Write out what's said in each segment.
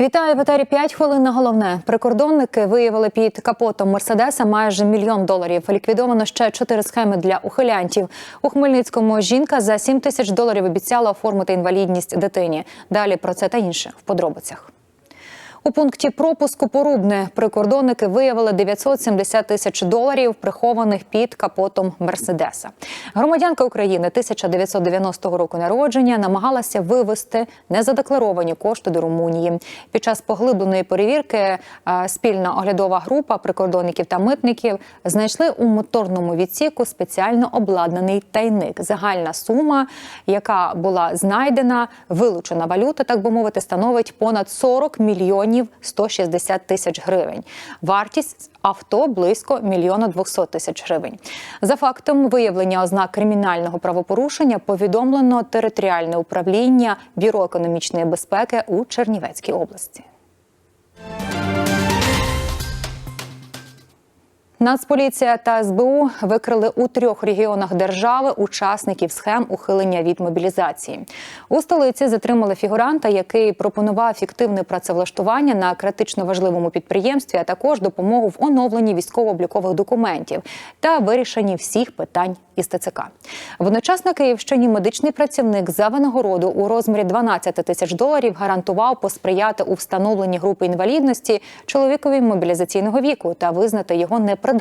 Вітаю в етері 5 хвилин на головне. Прикордонники виявили під капотом Мерседеса майже мільйон доларів. Ліквідовано ще чотири схеми для ухилянтів. У Хмельницькому жінка за 7 тисяч доларів обіцяла оформити інвалідність дитині. Далі про це та інше в подробицях. У пункті пропуску Порубне прикордонники виявили 970 тисяч доларів, прихованих під капотом Мерседеса. Громадянка України 1990 року народження намагалася вивезти незадекларовані кошти до Румунії. Під час поглибленої перевірки е, спільна оглядова група прикордонників та митників знайшли у моторному відсіку спеціально обладнаний тайник. Загальна сума, яка була знайдена, вилучена валюта, так би мовити, становить понад 40 мільйонів 160 тисяч гривень. Вартість авто близько мільйона 200 тисяч гривень. За фактом виявлення ознак кримінального правопорушення повідомлено територіальне управління Бюро економічної безпеки у Чернівецькій області. Нацполіція та СБУ викрили у трьох регіонах держави учасників схем ухилення від мобілізації. У столиці затримали фігуранта, який пропонував фіктивне працевлаштування на критично важливому підприємстві, а також допомогу в оновленні військово-облікових документів та вирішенні всіх питань із ТЦК. Водночас на Київщині медичний працівник за винагороду у розмірі 12 тисяч доларів гарантував посприяти у встановленні групи інвалідності чоловікові мобілізаційного віку та визнати його непридатним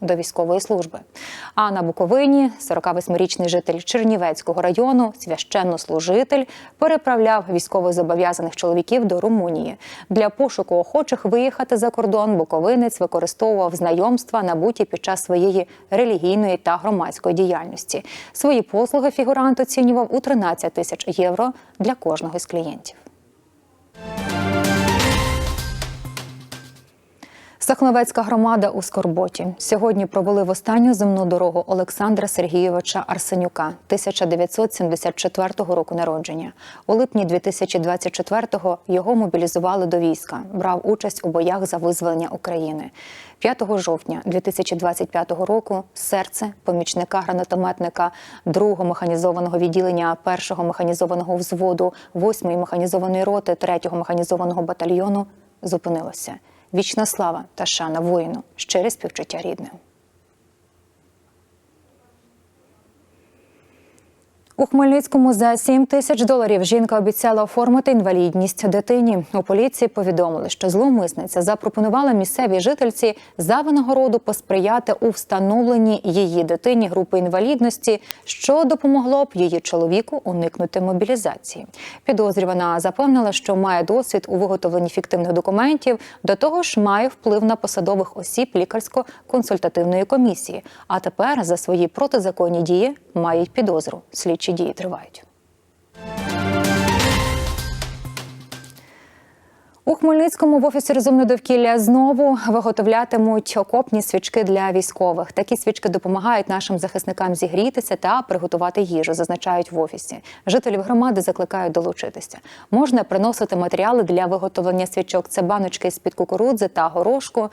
до військової служби. А на Буковині 48-річний житель Чернівецького району, священнослужитель, переправляв військовозобов'язаних чоловіків до Румунії. Для пошуку охочих виїхати за кордон Буковинець використовував знайомства, набуті під час своєї релігійної та громадської діяльності. Свої послуги фігурант оцінював у 13 тисяч євро для кожного з клієнтів. Сахновецька громада у Скорботі сьогодні провели в останню земну дорогу Олександра Сергійовича Арсенюка 1974 року народження. У липні 2024-го його мобілізували до війська. Брав участь у боях за визволення України. 5 жовтня 2025 року серце помічника гранатометника 2-го механізованого відділення 1-го механізованого взводу 8-ї механізованої роти 3-го механізованого батальйону зупинилося. Вічна слава та шана воїну, щире співчуття рідним. У Хмельницькому за 7 тисяч доларів жінка обіцяла оформити інвалідність дитині. У поліції повідомили, що зловмисниця запропонувала місцевій жительці за винагороду посприяти у встановленні її дитині групи інвалідності, що допомогло б її чоловіку уникнути мобілізації. Підозрювана запевнила, що має досвід у виготовленні фіктивних документів, до того ж має вплив на посадових осіб лікарсько-консультативної комісії. А тепер за свої протизаконні дії мають підозру. Слідчі дії тривають. У Хмельницькому в офісі розумне довкілля знову виготовлятимуть окопні свічки для військових. Такі свічки допомагають нашим захисникам зігрітися та приготувати їжу, зазначають в офісі. Жителів громади закликають долучитися. Можна приносити матеріали для виготовлення свічок. Це баночки з під кукурудзи та горошку,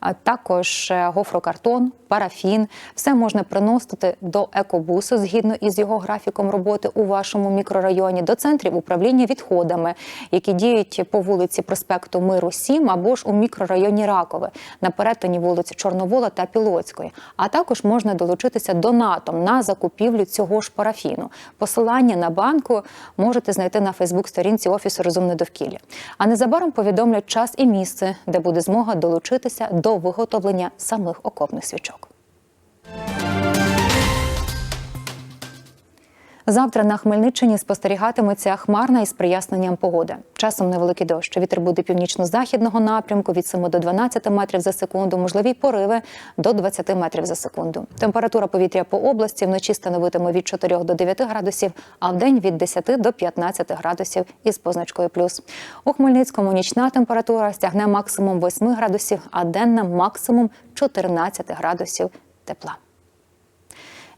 а також гофрокартон, парафін. Все можна приносити до екобусу згідно із його графіком роботи у вашому мікрорайоні, до центрів управління відходами, які діють по вулиці проспекту Миру 7 або ж у мікрорайоні Ракове на перетині вулиці Чорновола та Пілоцької. А також можна долучитися донатом на закупівлю цього ж парафіну. Посилання на банку можете знайти на Фейсбук-сторінці Офісу Розумне довкілля. А незабаром повідомлять час і місце, де буде змога долучитися до виготовлення самих окопних свічок. Завтра на Хмельниччині спостерігатиметься хмарна із проясненням погоди. Часом невеликий дощ. Вітер буде північно-західного напрямку від 7 до 12 метрів за секунду, можливі пориви до 20 метрів за секунду. Температура повітря по області вночі становитиме від 4 до 9 градусів, а в день від 10 до 15 градусів із позначкою плюс. У Хмельницькому нічна температура стягне максимум 8 градусів, а денна максимум 14 градусів тепла.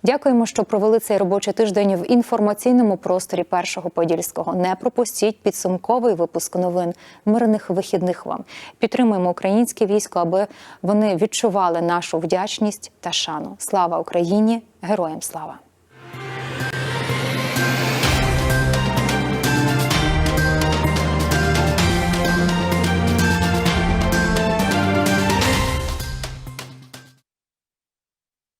Дякуємо, що провели цей робочий тиждень в інформаційному просторі першого подільського. Не пропустіть підсумковий випуск новин. Мирних вихідних вам підтримуємо українське військо, аби вони відчували нашу вдячність та шану. Слава Україні! Героям слава!